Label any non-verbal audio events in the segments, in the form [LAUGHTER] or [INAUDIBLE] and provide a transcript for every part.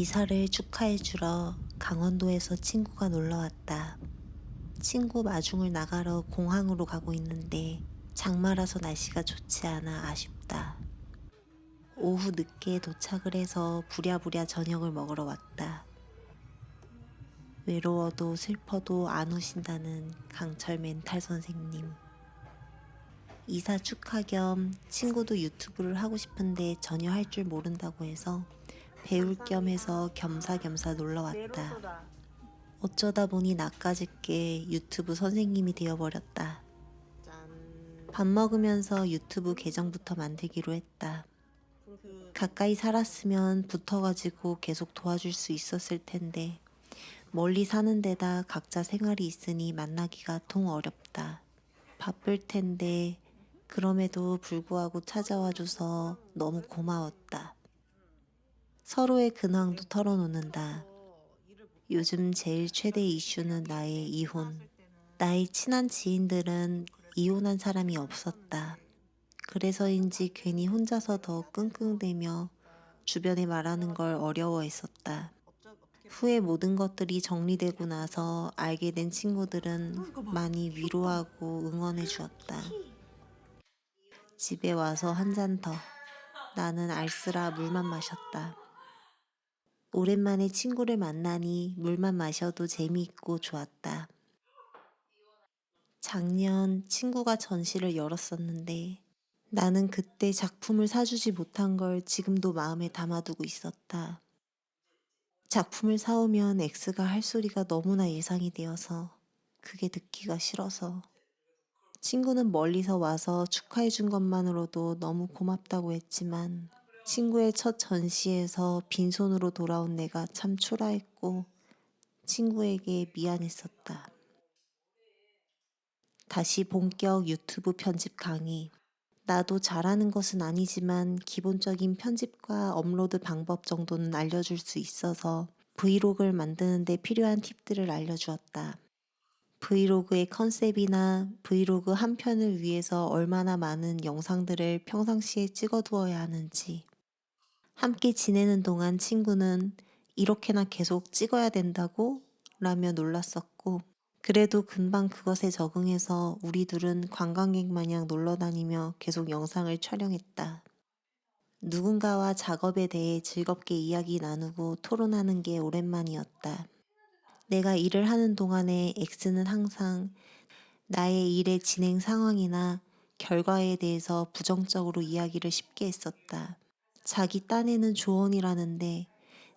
이사를 축하해주러 강원도에서 친구가 놀러 왔다. 친구 마중을 나가러 공항으로 가고 있는데 장마라서 날씨가 좋지 않아 아쉽다. 오후 늦게 도착을 해서 부랴부랴 저녁을 먹으러 왔다. 외로워도 슬퍼도 안 오신다는 강철 멘탈 선생님. 이사 축하 겸 친구도 유튜브를 하고 싶은데 전혀 할 줄 모른다고 해서 배울 겸 해서 겸사겸사 놀러 왔다. 어쩌다 보니 나까짓게 유튜브 선생님이 되어버렸다. 밥 먹으면서 유튜브 계정부터 만들기로 했다. 가까이 살았으면 붙어가지고 계속 도와줄 수 있었을 텐데 멀리 사는 데다 각자 생활이 있으니 만나기가 통 어렵다. 바쁠 텐데 그럼에도 불구하고 찾아와줘서 너무 고마웠다. 서로의 근황도 털어놓는다. 요즘 제일 최대 이슈는 나의 이혼. 나의 친한 지인들은 이혼한 사람이 없었다. 그래서인지 괜히 혼자서 더 끙끙대며 주변에 말하는 걸 어려워했었다. 후에 모든 것들이 정리되고 나서 알게 된 친구들은 많이 위로하고 응원해 주었다. 집에 와서 한 잔 더. 나는 알쓰라 물만 마셨다. 오랜만에 친구를 만나니 물만 마셔도 재미있고 좋았다. 작년 친구가 전시를 열었었는데 나는 그때 작품을 사주지 못한 걸 지금도 마음에 담아두고 있었다. 작품을 사오면 X가 할 소리가 너무나 예상이 되어서 그게 듣기가 싫어서 친구는 멀리서 와서 축하해준 것만으로도 너무 고맙다고 했지만 친구의 첫 전시에서 빈손으로 돌아온 내가 참 초라했고 친구에게 미안했었다. 다시 본격 유튜브 편집 강의. 나도 잘하는 것은 아니지만 기본적인 편집과 업로드 방법 정도는 알려줄 수 있어서 브이로그를 만드는데 필요한 팁들을 알려주었다. 브이로그의 컨셉이나 브이로그 한 편을 위해서 얼마나 많은 영상들을 평상시에 찍어두어야 하는지. 함께 지내는 동안 친구는 이렇게나 계속 찍어야 된다고? 라며 놀랐었고, 그래도 금방 그것에 적응해서 우리 둘은 관광객 마냥 놀러 다니며 계속 영상을 촬영했다. 누군가와 작업에 대해 즐겁게 이야기 나누고 토론하는 게 오랜만이었다. 내가 일을 하는 동안에 X는 항상 나의 일의 진행 상황이나 결과에 대해서 부정적으로 이야기를 쉽게 했었다. 자기 딴에는 조언이라는데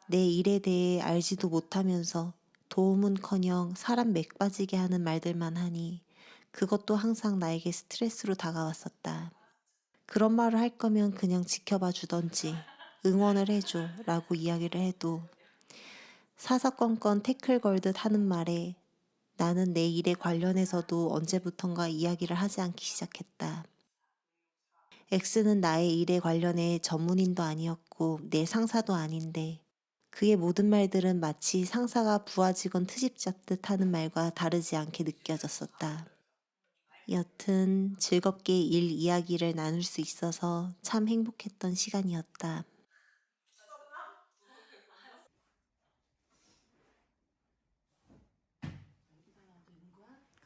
내 일에 대해 알지도 못하면서 도움은커녕 사람 맥 빠지게 하는 말들만 하니 그것도 항상 나에게 스트레스로 다가왔었다. 그런 말을 할 거면 그냥 지켜봐 주던지 응원을 해줘 라고 이야기를 해도 사사건건 태클 걸듯 하는 말에 나는 내 일에 관련해서도 언제부턴가 이야기를 하지 않기 시작했다. X는 나의 일에 관련해 전문인도 아니었고 내 상사도 아닌데 그의 모든 말들은 마치 상사가 부하 직원 트집 잡듯 하는 말과 다르지 않게 느껴졌었다. 여튼 즐겁게 일 이야기를 나눌 수 있어서 참 행복했던 시간이었다.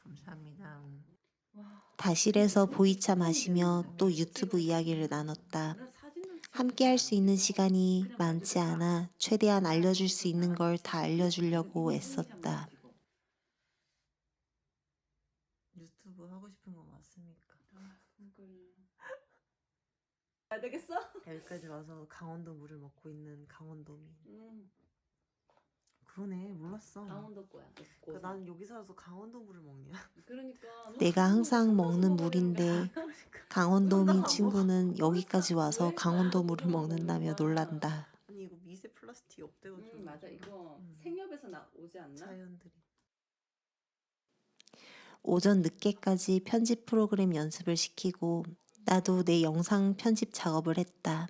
감사합니다. 다실에서 보이차 마시며 또 유튜브 이야기를 나눴다. 함께 할 수 있는 시간이 많지 않아 최대한 알려줄 수 있는 걸 다 알려주려고 애썼다. 유튜브 하고 싶은 거 맞습니까? 안 되겠어? 여기까지 와서 강원도 물을 먹고 있는 강원도민. 음, 그러네 몰랐어. 강원도 거야. 그 난 여기 살아서 강원도 물을 먹냐? 그러니까 내가 항상 먹는 물인데 [LAUGHS] 강원도민 친구는 여기까지 와서 강원도 물을 먹는다며 놀란다. 아니 이거 미세 플라스틱 없대가지고 음, 맞아 이거 음. 생협에서 나 오지 않나? 자연들이 오전 늦게까지 편집 프로그램 연습을 시키고 나도 내 영상 편집 작업을 했다.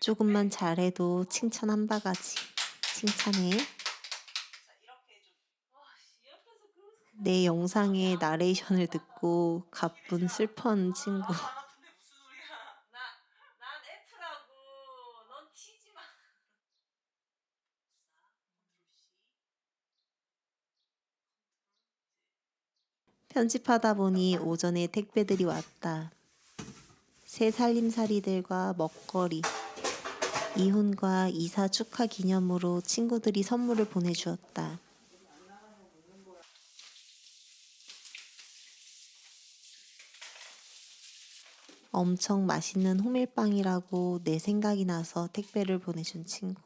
조금만 잘해도 칭찬 한 바가지. 칭찬해. 내 영상의 나레이션을 듣고 가쁜 슬픈 친구. 편집하다 보니 오전에 택배들이 왔다. 새 살림살이들과 먹거리, 이혼과 이사 축하 기념으로 친구들이 선물을 보내주었다. 엄청 맛있는 호밀빵이라고 내 생각이 나서 택배를 보내준 친구.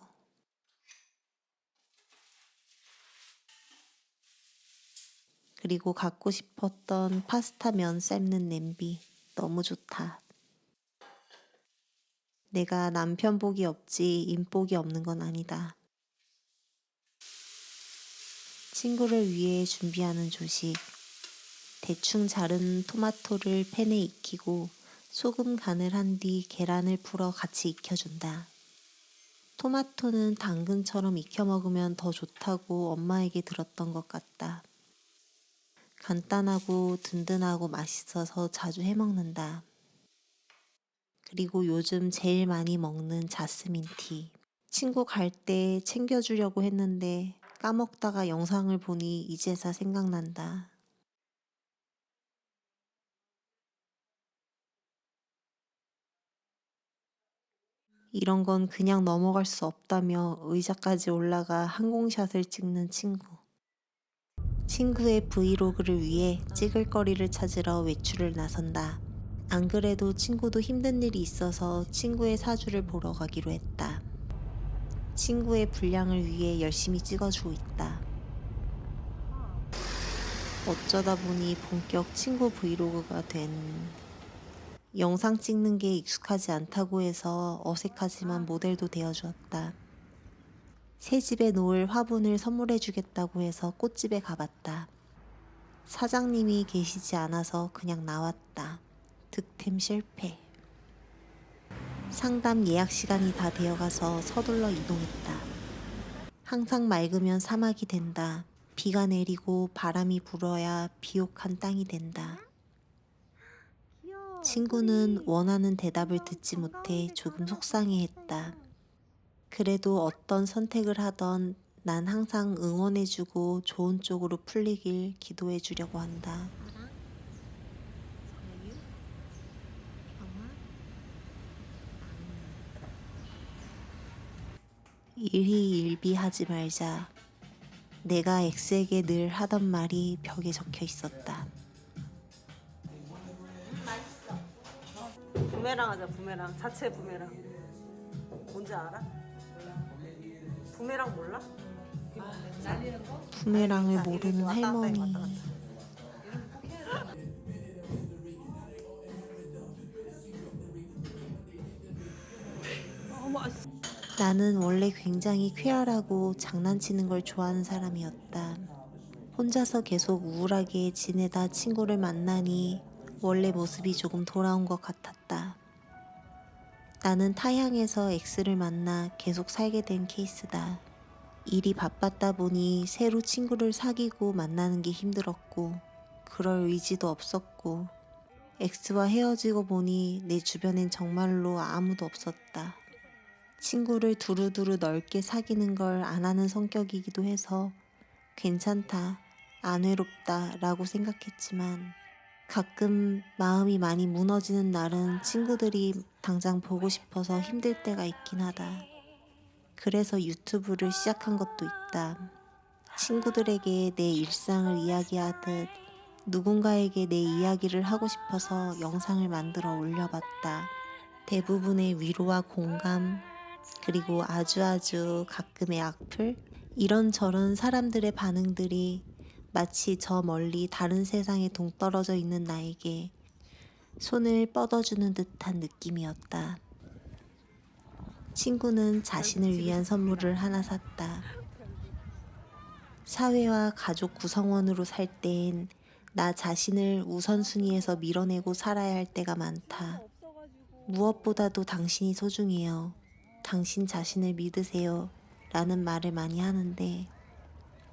그리고 갖고 싶었던 파스타 면 삶는 냄비. 너무 좋다. 내가 남편 복이 없지 인복이 없는 건 아니다. 친구를 위해 준비하는 조식. 대충 자른 토마토를 팬에 익히고 소금 간을 한 뒤 계란을 풀어 같이 익혀준다. 토마토는 당근처럼 익혀 먹으면 더 좋다고 엄마에게 들었던 것 같다. 간단하고 든든하고 맛있어서 자주 해 먹는다. 그리고 요즘 제일 많이 먹는 자스민 티. 친구 갈 때 챙겨주려고 했는데 까먹다가 영상을 보니 이제서 생각난다. 이런 건 그냥 넘어갈 수 없다며 의자까지 올라가 항공샷을 찍는 친구. 친구의 브이로그를 위해 찍을 거리를 찾으러 외출을 나선다. 안 그래도 친구도 힘든 일이 있어서 친구의 사주를 보러 가기로 했다. 친구의 분량을 위해 열심히 찍어주고 있다. 어쩌다 보니 본격 친구 브이로그가 된 영상 찍는 게 익숙하지 않다고 해서 어색하지만 모델도 되어주었다. 새 집에 놓을 화분을 선물해 주겠다고 해서 꽃집에 가봤다. 사장님이 계시지 않아서 그냥 나왔다. 득템 실패. 상담 예약 시간이 다 되어가서 서둘러 이동했다. 항상 맑으면 사막이 된다. 비가 내리고 바람이 불어야 비옥한 땅이 된다. 친구는 원하는 대답을 듣지 못해 조금 속상해했다. 그래도 어떤 선택을 하던 난 항상 응원해주고 좋은 쪽으로 풀리길 기도해주려고 한다. 일희일비 하지 말자. 내가 X에게 늘 하던 말이 벽에 적혀 있었다. 부메랑 하자 부메랑 자체 부메랑 뭔지 알아? 부메랑 몰라? 부메랑을 모르는 왔다 갔다 해, 할머니. 왔다 갔다. 나는 원래 굉장히 쾌활하고 장난치는 걸 좋아하는 사람이었다. 혼자서 계속 우울하게 지내다 친구를 만나니 원래 모습이 조금 돌아온 것 같았다. 나는 타향에서 X를 만나 계속 살게 된 케이스다. 일이 바빴다 보니 새로 친구를 사귀고 만나는 게 힘들었고, 그럴 의지도 없었고, X와 헤어지고 보니 내 주변엔 정말로 아무도 없었다. 친구를 두루두루 넓게 사귀는 걸 안 하는 성격이기도 해서 괜찮다, 안 외롭다 라고 생각했지만 가끔 마음이 많이 무너지는 날은 친구들이 당장 보고 싶어서 힘들 때가 있긴 하다. 그래서 유튜브를 시작한 것도 있다. 친구들에게 내 일상을 이야기하듯 누군가에게 내 이야기를 하고 싶어서 영상을 만들어 올려봤다. 대부분의 위로와 공감, 그리고 아주 아주 가끔의 악플, 이런저런 사람들의 반응들이 마치 저 멀리 다른 세상에 동떨어져 있는 나에게 손을 뻗어주는 듯한 느낌이었다. 친구는 자신을 위한 선물을 하나 샀다. 사회와 가족 구성원으로 살땐나 자신을 우선순위에서 밀어내고 살아야 할 때가 많다. 무엇보다도 당신이 소중해요. 당신 자신을 믿으세요. 라는 말을 많이 하는데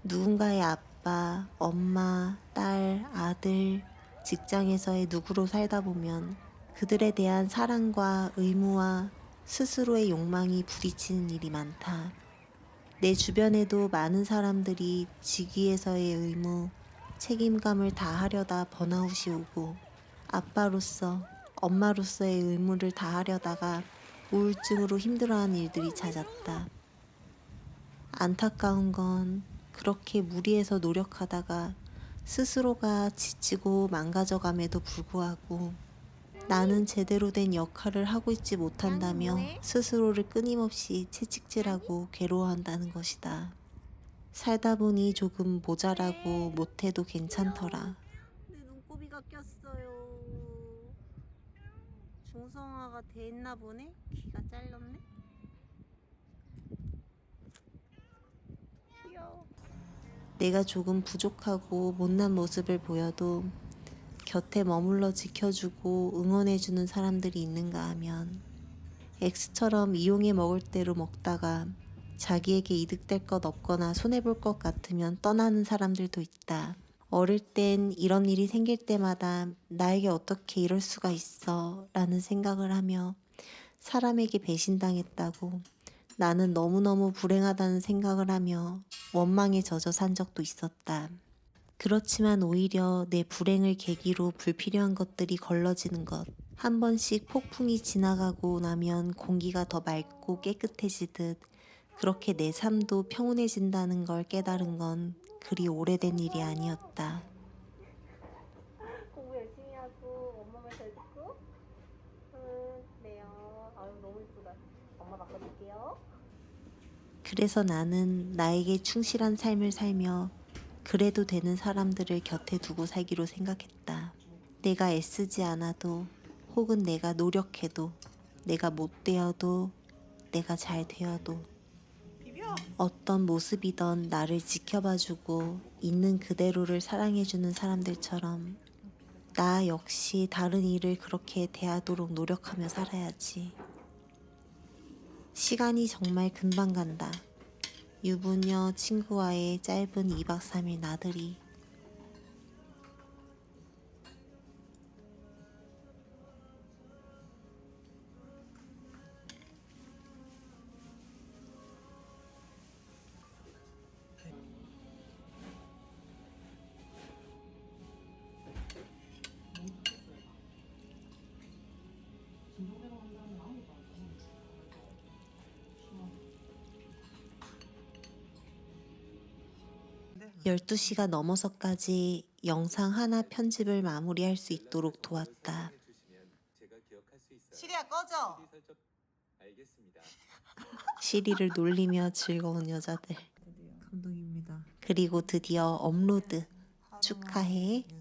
누군가의 아빠, 엄마, 딸, 아들, 직장에서의 누구로 살다 보면 그들에 대한 사랑과 의무와 스스로의 욕망이 부딪히는 일이 많다. 내 주변에도 많은 사람들이 직위에서의 의무, 책임감을 다하려다 번아웃이 오고 아빠로서 엄마로서의 의무를 다하려다가 우울증으로 힘들어하는 일들이 잦았다. 안타까운 건 그렇게 무리해서 노력하다가 스스로가 지치고 망가져감에도 불구하고 나는 제대로 된 역할을 하고 있지 못한다며 스스로를 끊임없이 채찍질하고 괴로워한다는 것이다. 살다 보니 조금 모자라고 못해도 괜찮더라. 내 눈곱이가 꼈어요. 중성화가 돼 있나 보네? 귀가 잘렸네? 귀여워. 내가 조금 부족하고 못난 모습을 보여도 곁에 머물러 지켜주고 응원해주는 사람들이 있는가 하면 X처럼 이용해 먹을 대로 먹다가 자기에게 이득될 것 없거나 손해볼 것 같으면 떠나는 사람들도 있다. 어릴 땐 이런 일이 생길 때마다 나에게 어떻게 이럴 수가 있어 라는 생각을 하며 사람에게 배신당했다고 나는 너무너무 불행하다는 생각을 하며 원망에 젖어 산 적도 있었다. 그렇지만 오히려 내 불행을 계기로 불필요한 것들이 걸러지는 것. 한 번씩 폭풍이 지나가고 나면 공기가 더 맑고 깨끗해지듯 그렇게 내 삶도 평온해진다는 걸 깨달은 건 그리 오래된 일이 아니었다. 공부 열심히 하고 엄마 말 잘 듣고. 응, 그래요. 아유 너무 이쁘다. 엄마 바꿔줄게요. 그래서 나는 나에게 충실한 삶을 살며 그래도 되는 사람들을 곁에 두고 살기로 생각했다. 내가 애쓰지 않아도 혹은 내가 노력해도 내가 못 되어도 내가 잘 되어도 어떤 모습이던 나를 지켜봐주고 있는 그대로를 사랑해주는 사람들처럼 나 역시 다른 이를 그렇게 대하도록 노력하며 살아야지. 시간이 정말 금방 간다. 유부녀 친구와의 짧은 2박 3일 나들이 열두 시가 넘어서까지 영상 하나 편집을 마무리할 수 있도록 도왔다. 시리야 꺼져. 알겠습니다. 시리를 놀리며 즐거운 여자들. 감동입니다. 그리고 드디어 업로드. 축하해. 음.